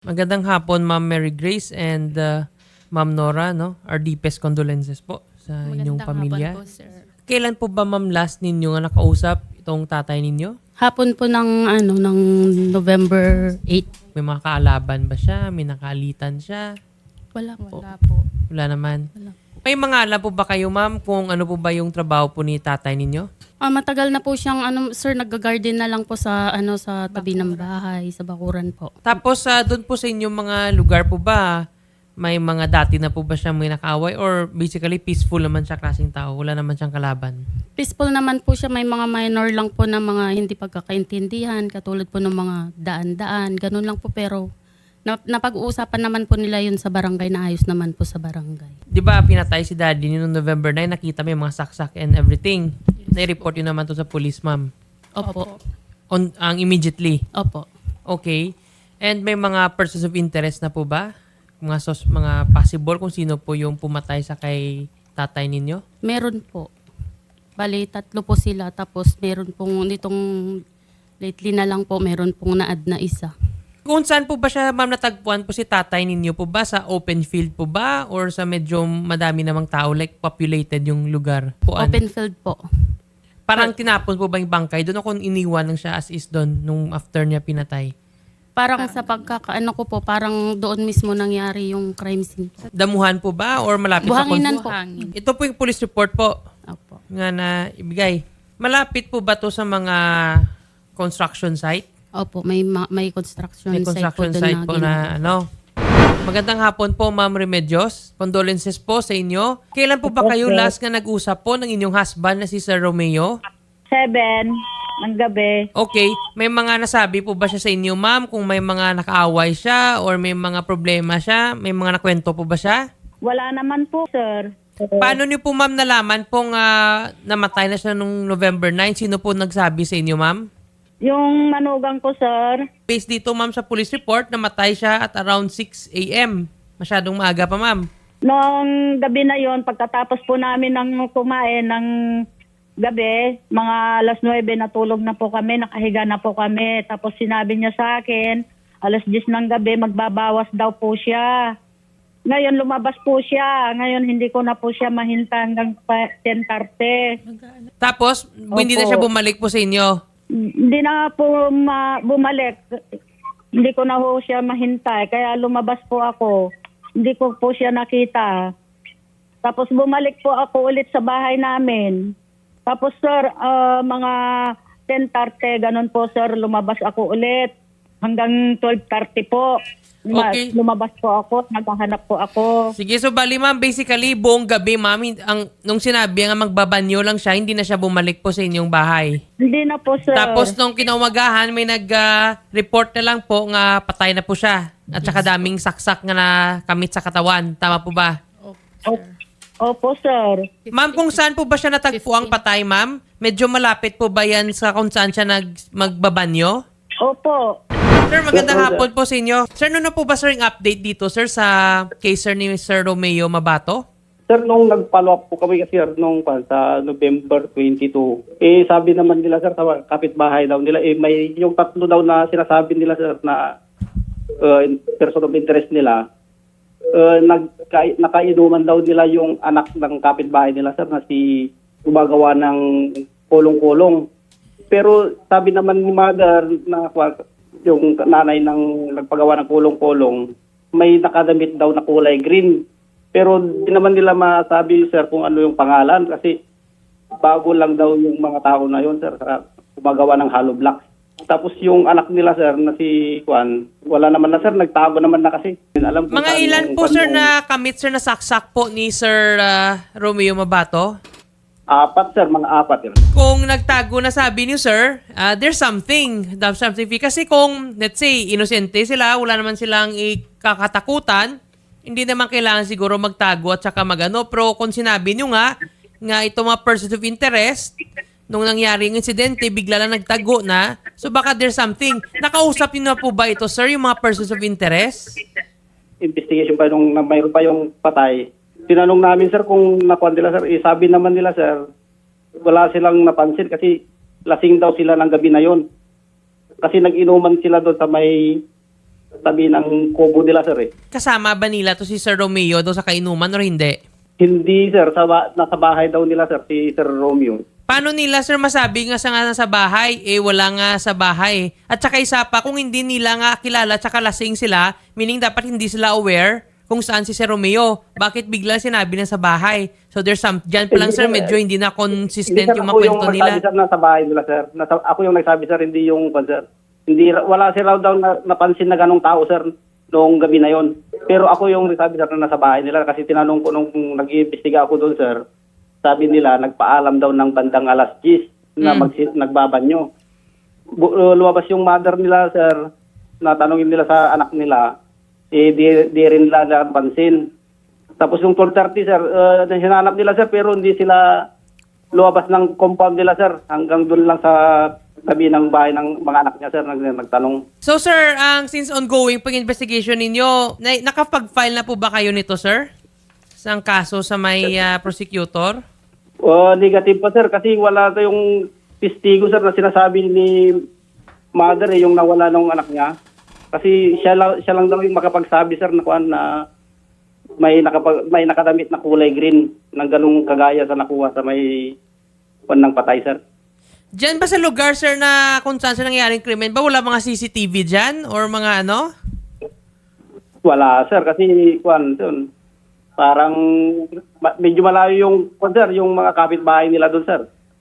Magandang hapon, Ma'am Mary Grace and uh, Ma'am Nora, no? Our deepest condolences po sa inyong Magandang pamilya. hapon po, sir. Kailan po ba, Ma'am, last ninyo nga nakausap itong tatay ninyo? Hapon po ng ano ng November 8. May mga kaalaban ba siya? May nakalitan siya? Wala po. Wala po. Wala naman. Wala. May mga alam po ba kayo, Ma'am, kung ano po ba yung trabaho po ni tatay ninyo? Ah, matagal na po siyang ano sir nagga-garden na lang po sa ano sa tabi ng bahay, sa bakuran po. Tapos, sa doon po sa inyong mga lugar po ba, may mga dati na po ba siya may nakaaway or basically peaceful naman siya klaseng tao? Wala naman siyang kalaban? Peaceful naman po siya, may mga minor lang po na mga hindi pagkakaintindihan, katulad po ng mga daan-daan, ganun lang po pero na, napag-uusapan naman po nila yun sa barangay na ayos naman po sa barangay. Di ba pinatay si daddy niyo noong November 9, nakita mo yung mga saksak and everything. Nai-report yun naman to sa police, ma'am. Opo. On, ang immediately. Opo. Okay. And may mga persons of interest na po ba? Mga, sos, mga possible kung sino po yung pumatay sa kay tatay ninyo? Meron po. Bali, tatlo po sila. Tapos meron pong nitong lately na lang po, meron pong na-add na isa. Kung saan po ba siya, ma'am, natagpuan po si tatay ninyo po ba? Sa open field po ba? Or sa medyo madami namang tao, like populated yung lugar? Puan? Open field po. Parang tinapon po ba yung bangkay doon o kung iniwan lang siya as is doon nung after niya pinatay? Parang sa pagkakaano ko po, parang doon mismo nangyari yung crime scene po. Damuhan po ba or malapit Buhanginan sa po. Buhangin. Ito po yung police report po Opo. nga na ibigay. Malapit po ba to sa mga construction site? Opo, may ma- may construction, May construction site site po, po doon na ano. Magandang hapon po, Ma'am Remedios. Condolences po sa inyo. Kailan po ba kayo last nga nag-usap po ng inyong husband na si Sir Romeo? Seven ng gabi. Okay, may mga nasabi po ba siya sa inyo, ma'am, kung may mga nakaaway siya or may mga problema siya? May mga nakwento po ba siya? Wala naman po, sir. Paano niyo po, ma'am, nalaman pong ah, namatay na siya nung November 9? Sino po nagsabi sa inyo, ma'am? Yung manugang ko, sir, Based dito, ma'am, sa police report, namatay siya at around 6 a.m. Masyadong maaga pa, ma'am. noong gabi na yon pagkatapos po namin ng kumain ng gabi, mga alas 9 natulog na po kami, nakahiga na po kami. Tapos sinabi niya sa akin, alas 10 ng gabi, magbabawas daw po siya. Ngayon lumabas po siya. Ngayon hindi ko na po siya mahinta hanggang pa- 10.30. Tapos, hindi na Opo. siya bumalik po sa inyo. Hindi na po ma- bumalik. Hindi ko na po siya mahintay. Kaya lumabas po ako. Hindi ko po siya nakita. Tapos bumalik po ako ulit sa bahay namin. Tapos sir, ah, mga 10.30, ganun po sir, lumabas ako ulit. Hanggang 12.30 po. Okay. Lumabas po ako, naghahanap po ako. Sige, so bali ma'am, basically buong gabi ma'am, ang, nung sinabi nga magbabanyo lang siya, hindi na siya bumalik po sa inyong bahay. Hindi na po sir. Tapos nung kinaumagahan, may nag-report na lang po nga patay na po siya. At saka daming saksak nga na kamit sa katawan. Tama po ba? Opo, Opo sir. Ma'am, kung saan po ba siya natagpo ang patay, ma'am? Medyo malapit po ba yan sa kung saan siya nag, magbabanyo? Opo. Sir, magandang hapon po sa inyo. Sir, ano na po ba sir yung update dito, sir, sa case sir ni Sir Romeo Mabato? Sir, nung nag-follow up po kami kasi sir, nung pa- sa November 22, eh sabi naman nila sir, sa kapitbahay daw nila, eh may yung tatlo daw na sinasabi nila sir na uh, person of interest nila, uh, nagka, nakainuman daw nila yung anak ng kapitbahay nila sir na si gumagawa ng kulong-kulong. Pero sabi naman ni mother na yung nanay ng nagpagawa ng kulong-kulong, may nakadamit daw na kulay green. Pero di naman nila masabi, sir, kung ano yung pangalan kasi bago lang daw yung mga tao na yun, sir, sa gumagawa ng hollow blocks. Tapos yung anak nila, sir, na si Juan, wala naman na, sir, nagtago naman na kasi. Alam ko Mga ilan po, sir, yung- na kamit, sir, na saksak po ni Sir ah, Romeo Mabato? Apat, sir, mga apat, sir. Kung nagtago na sabi niyo, sir, ah, there's something. There's something. Kasi kung, let's say, inosente sila, wala naman silang ikakatakutan, hindi naman kailangan siguro magtago at saka magano. Pero kung sinabi niyo nga, nga ito mga persons of interest, nung nangyari yung insidente, bigla lang nagtago na. So baka there's something. Nakausap niyo na po ba ito, sir, yung mga persons of interest? investigation pa nung mayroon pa yung patay. Tinanong namin sir kung nakuha nila sir, eh, sabi naman nila sir, wala silang napansin kasi lasing daw sila ng gabi na yon. Kasi nag-inuman sila doon sa may tabi ng kubo nila sir eh. Kasama ba nila to si Sir Romeo doon sa kainuman or hindi? Hindi sir, sa ba- nasa bahay daw nila sir, si Sir Romeo. Paano nila sir masabi nga sa nga sa bahay, eh wala nga sa bahay. At saka isa pa, kung hindi nila nga kilala at saka lasing sila, meaning dapat hindi sila aware kung saan si Sir Romeo. Bakit bigla sinabi na sa bahay? So there's some, dyan pa lang sir, medyo hindi na consistent Hindi, sir, yung ako mga nagsabi, nila. sir, nasa bahay nila, sir. Nasa, ako yung nagsabi, sir, hindi yung, sir. Hindi, wala sila daw na, napansin na ganong tao, sir, noong gabi na yon. Pero ako yung nagsabi, sir, na nasa bahay nila kasi tinanong ko nung nag-iimbestiga ako doon, sir. Sabi nila, nagpaalam daw ng bandang alas 10 na Mm. magsi- nagbabanyo. Bu- uh, lumabas yung mother nila, sir, na tanongin nila sa anak nila, eh, di, di rin nila napansin. Tapos yung 12.30, sir, uh, hinanap nila, sir, pero hindi sila lumabas ng compound nila, sir. Hanggang doon lang sa tabi ng bahay ng mga anak niya, sir, nag, nagtanong. So sir, ang since ongoing pag investigation ninyo, na, nakapag-file na po ba kayo nito sir? Sa kaso sa may ah, prosecutor? Uh, negative pa, sir, kasi wala tayong testigo, sir, na sinasabi ni mother, eh, yung nawala ng anak niya. Kasi siya lang, siya lang daw yung makapagsabi, sir, na kuan na may nakapag, may nakadamit na kulay green ng ganung kagaya sa nakuha sa may kuan ng patay, sir. Diyan ba sa lugar sir na kung saan sa nangyaring krimen ba wala mga CCTV dyan or mga ano? Wala, sir, kasi kuan, yun, parang medyo malayo yung, kuan, sir, yung mga kapitbahay nila doon, sir.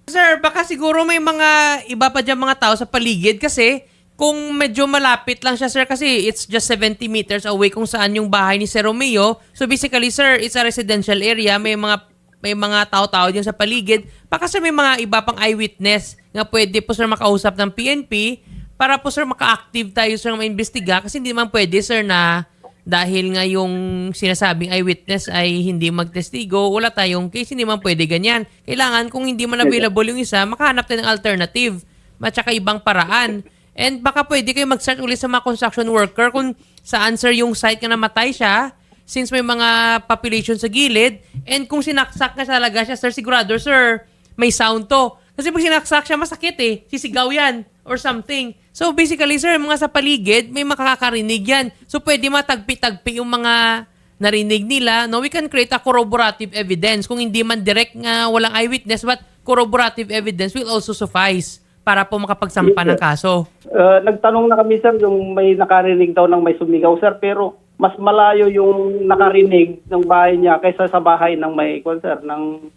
Sir, baka siguro may mga iba pa dyan mga tao sa paligid kasi kung medyo malapit lang siya sir kasi it's just 70 meters away kung saan yung bahay ni Sir Romeo. So basically sir, it's a residential area. May mga may mga tao-tao dyan sa paligid. Baka sir may mga iba pang eyewitness nga pwede po sir makausap ng PNP para po sir maka-active tayo sir maimbestiga kasi hindi naman pwede sir na dahil nga yung sinasabing eyewitness ay hindi magtestigo, wala tayong case, hindi man pwede ganyan. Kailangan kung hindi man available yung isa, makahanap tayo ng alternative at saka ibang paraan. And baka pwede kayo mag-search ulit sa mga construction worker kung saan sir yung site na namatay siya since may mga population sa gilid and kung sinaksak na talaga siya, sir, sigurado, sir, may sound to. Kasi pag sinaksak siya, masakit eh. Sisigaw yan or something. So basically, sir, mga sa paligid, may makakarinig yan. So pwede matagpi-tagpi yung mga narinig nila. No, we can create a corroborative evidence. Kung hindi man direct nga walang eyewitness, but corroborative evidence will also suffice para po makapagsampa ng kaso. Uh, nagtanong na kami, sir, yung may nakarinig daw ng may sumigaw, sir, pero mas malayo yung nakarinig ng bahay niya kaysa sa bahay ng may, sir, ng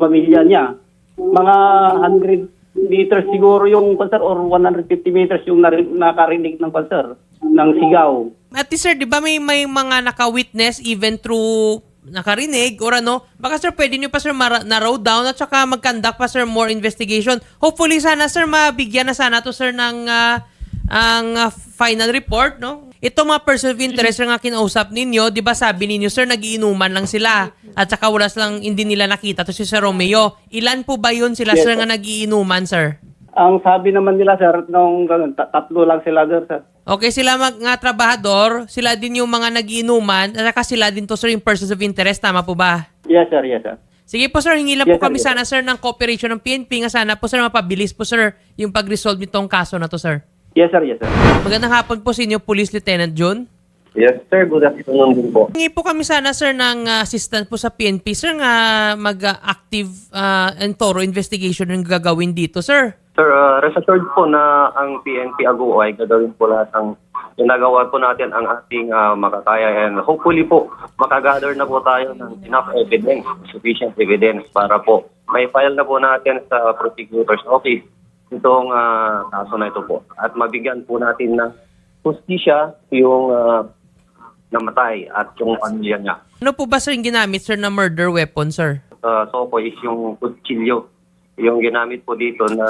pamilya niya. Mga 100 meters siguro yung, sir, or 150 meters yung nakarinig ng, sir, ng sigaw. At sir, di ba may, may mga naka-witness even through nakarinig or ano, baka sir pwede nyo pa sir narrow down at saka mag-conduct pa sir more investigation. Hopefully sana sir mabigyan na sana to sir ng ah, ang ah, final report, no? Ito mga person of interest nga kinausap ninyo, di ba sabi ninyo sir nagiinuman lang sila at saka wala silang hindi nila nakita to si Sir Romeo. Ilan po ba yun sila Yes, sir. nga nagiinuman sir? Ang sabi naman nila, sir, nung ganun, ta- tatlo lang sila, sir, sir. Okay, sila mga trabahador, sila din yung mga nagiinuman, at saka sila din to sir yung persons of interest, tama po ba? Yes, sir, yes, sir. Sige po sir, hingi lang Yes, po sir, kami yes, sana sir ng cooperation ng PNP nga sana po sir mapabilis po sir yung pag-resolve nitong kaso na to sir. Yes, sir, yes, sir. Magandang hapon po sa inyo, Police Lieutenant John. Yes, sir. Good afternoon din po. Hingi po kami sana sir ng uh, assistance po sa PNP sir nga mag-active uh, and thorough investigation yung gagawin dito sir. Sir, uh, rest assured po na ang PNP Ago ay gagawin po lahat ng ginagawa po natin ang ating ah, makakaya and hopefully po makagather na po tayo ng enough evidence, sufficient evidence para po may file na po natin sa prosecutor's office itong ah, kaso na ito po at mabigyan po natin ng justisya yung ah, namatay at yung pamilya niya. Ano po ba sir yung ginamit sir na murder weapon sir? Uh, so po is yung kutsilyo yung ginamit po dito na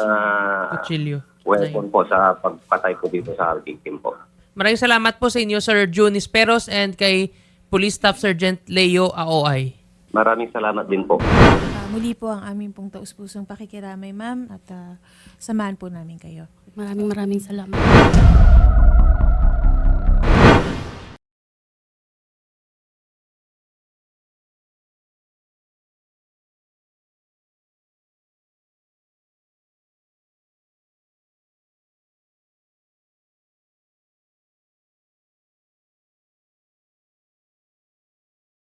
Kutsilyo. weapon po sa pagpatay po dito sa victim po. Maraming salamat po sa inyo Sir June Isperos and kay Police Staff Sergeant Leo Aoay. Maraming salamat din po. Ah, muli po ang aming pong taus-pusong pakikiramay, ma'am, at ah, samahan po namin kayo. Maraming maraming salamat.